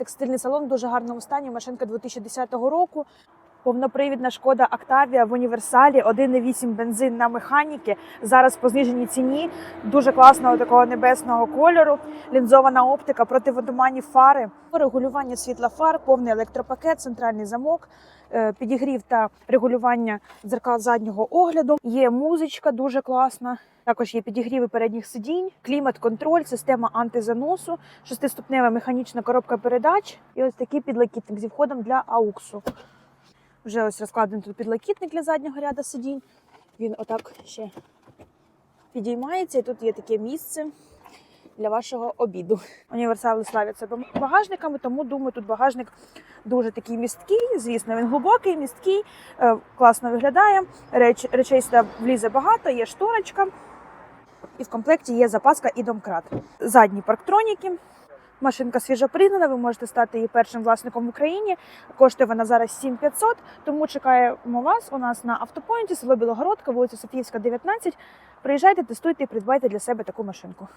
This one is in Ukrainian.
Текстильний салон в дуже гарному стані. Машинка 2010 року. Повнопривідна шкода Октавія в універсалі, 1,8 бензин на механіки. Зараз по зниженій ціні. Дуже класного такого небесного кольору. Лінзована оптика, противотуманні фари, регулювання світла фар, повний електропакет, центральний замок, е, підігрів та регулювання дзеркал заднього огляду. Є музичка дуже класна. Також є підігріви передніх сидінь, клімат-контроль, система антизаносу, шестиступнева механічна коробка передач і ось такий підлокітник зі входом для ауксу. Вже ось розкладений тут підлокітник для заднього ряду сидінь. Він отак ще підіймається, і тут є таке місце для вашого обіду. Універсали славяться багажниками, тому думаю, тут багажник дуже такий місткий. Звісно, він глибокий, місткий, е, класно виглядає. Реч, речей сюди влізе багато, є шторочка. І в комплекті є запаска і домкрат. Задні парктроніки. Машинка свіжопригнана, ви можете стати її першим власником в Україні. Коштує вона зараз 7500, тому чекаємо вас у нас на автопоінті, село Білогородка, вулиця Софіївська, 19. Приїжджайте, тестуйте і придбайте для себе таку машинку.